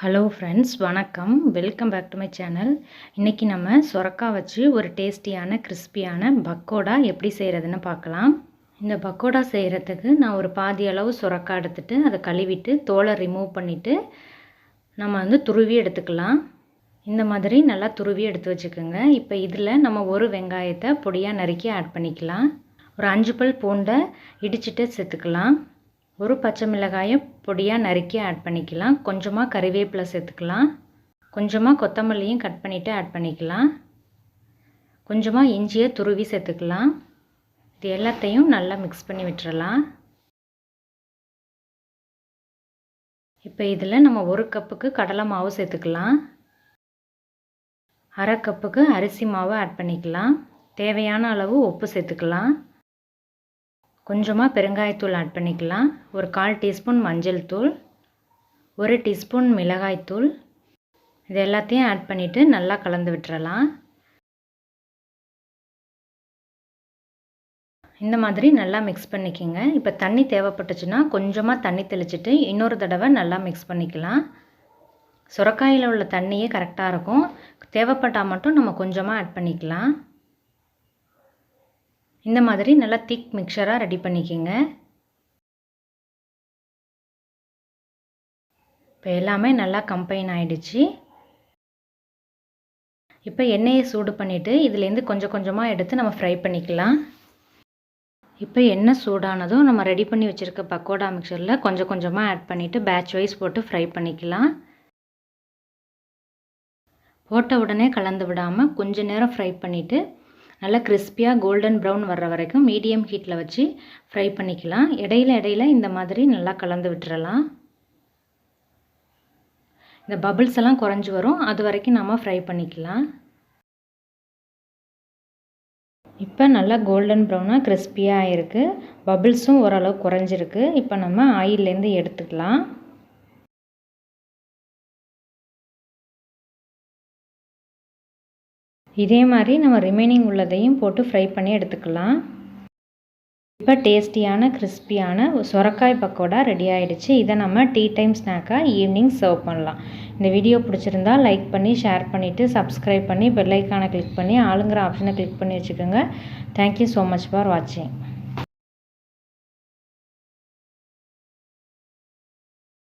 Hello friends வணக்கம். Welcome back to my channel இன்றைக்கி நம்ம சொரக்காய் வச்சு ஒரு டேஸ்டியான கிறிஸ்பியான பக்கோடா எப்படி செய்கிறதுன்னு பார்க்கலாம். இந்த பக்கோடா செய்கிறதுக்கு நான் ஒரு பாதி அளவு சொரக்காய் எடுத்துகிட்டு அதை கழுவிட்டு தோலை ரிமூவ் பண்ணிவிட்டு நம்ம வந்து துருவி எடுத்துக்கலாம். இந்த மாதிரி நல்லா துருவி எடுத்து வச்சுக்கோங்க. இப்போ இதில் நம்ம ஒரு வெங்காயத்தை பொடியாக நறுக்கி ஆட் பண்ணிக்கலாம். ஒரு அஞ்சு பல் பூண்டை இடிச்சிட்டு சேர்த்துக்கலாம். ஒரு பச்சை மிளகாயை பொடியாக நறுக்கி ஆட் பண்ணிக்கலாம். கொஞ்சமாக கறிவேப்பிலை சேர்த்துக்கலாம். கொஞ்சமாக கொத்தமல்லியும் கட் பண்ணிவிட்டு ஆட் பண்ணிக்கலாம். கொஞ்சமாக இஞ்சியை துருவி சேர்த்துக்கலாம். இது எல்லாத்தையும் நல்லா மிக்ஸ் பண்ணி விட்டுறலாம். இப்போ இதில் நம்ம ஒரு கப்புக்கு கடலை மாவு சேர்த்துக்கலாம். அரை கப்புக்கு அரிசி மாவு ஆட் பண்ணிக்கலாம். தேவையான அளவு உப்பு சேர்த்துக்கலாம். கொஞ்சமாக பெருங்காயத்தூள் ஆட் பண்ணிக்கலாம். ஒரு கால் டீஸ்பூன் மஞ்சள் தூள் ஒரு டீஸ்பூன் மிளகாய்த்தூள் இது எல்லாத்தையும் ஆட் பண்ணிவிட்டு நல்லா கலந்து விட்டுறலாம். இந்த மாதிரி நல்லா மிக்ஸ் பண்ணிக்கோங்க. இப்போ தண்ணி தேவைப்பட்டுச்சுன்னா கொஞ்சமாக தண்ணி தெளிச்சிட்டு இன்னொரு தடவை நல்லா மிக்ஸ் பண்ணிக்கலாம். சுரக்காயில் உள்ள தண்ணியே கரெக்டாக இருக்கும். தேவைப்பட்டால் மட்டும் நம்ம கொஞ்சமாக ஆட் பண்ணிக்கலாம். இந்த மாதிரி நல்லா திக் மிக்சராக ரெடி பண்ணிக்கோங்க. இப்போ எல்லாமே நல்லா கம்பைன் ஆகிடுச்சு இப்போ எண்ணெயை சூடு பண்ணிவிட்டு இதுலேருந்து கொஞ்சம் கொஞ்சமாக எடுத்து நம்ம ஃப்ரை பண்ணிக்கலாம். இப்போ எண்ணெய் சூடானதும் நம்ம ரெடி பண்ணி வச்சுருக்க பக்கோடா மிக்சரில் கொஞ்சம் கொஞ்சமாக ஆட் பண்ணிவிட்டு பேட்ச் வைஸ் போட்டு ஃப்ரை பண்ணிக்கலாம். போட்ட உடனே கலந்து விடாமல் கொஞ்சம் நேரம் ஃப்ரை பண்ணிவிட்டு நல்லா கிறிஸ்பியாக கோல்டன் ப்ரௌன் வர்ற வரைக்கும் மீடியம் ஹீட்டில் வச்சு ஃப்ரை பண்ணிக்கலாம். இடையில இடையில இந்த மாதிரி நல்லா கலந்து விட்டுறலாம். இந்த பபிள்ஸ் எல்லாம் குறைஞ்சி வரும். அது வரைக்கும் நம்ம ஃப்ரை பண்ணிக்கலாம். இப்போ நல்லா கோல்டன் ப்ரௌனாக கிறிஸ்பியாக இருக்குது பபிள்ஸும் ஓரளவு குறைஞ்சிருக்கு. இப்போ நம்ம ஆயிலேருந்து எடுத்துக்கலாம். இதே மாதிரி நம்ம ரிமைனிங் உள்ளதையும் போட்டு ஃப்ரை பண்ணி எடுத்துக்கலாம். இப்போ டேஸ்டியான கிறிஸ்பியான சொரக்காய் பக்கோடா ரெடி ஆகிடுச்சு இதை நம்ம டீ டைம் ஸ்நாக்காக ஈவினிங் சர்வ் பண்ணலாம். இந்த வீடியோ பிடிச்சிருந்தா லைக் பண்ணி ஷேர் பண்ணிவிட்டு சப்ஸ்கிரைப் பண்ணி பெல்லைக்கானை கிளிக் பண்ணி ஆளுங்கிற ஆப்ஷனை கிளிக் பண்ணி வச்சுக்கோங்க. தேங்க்யூ ஸோ மச் ஃபார் வாட்சிங்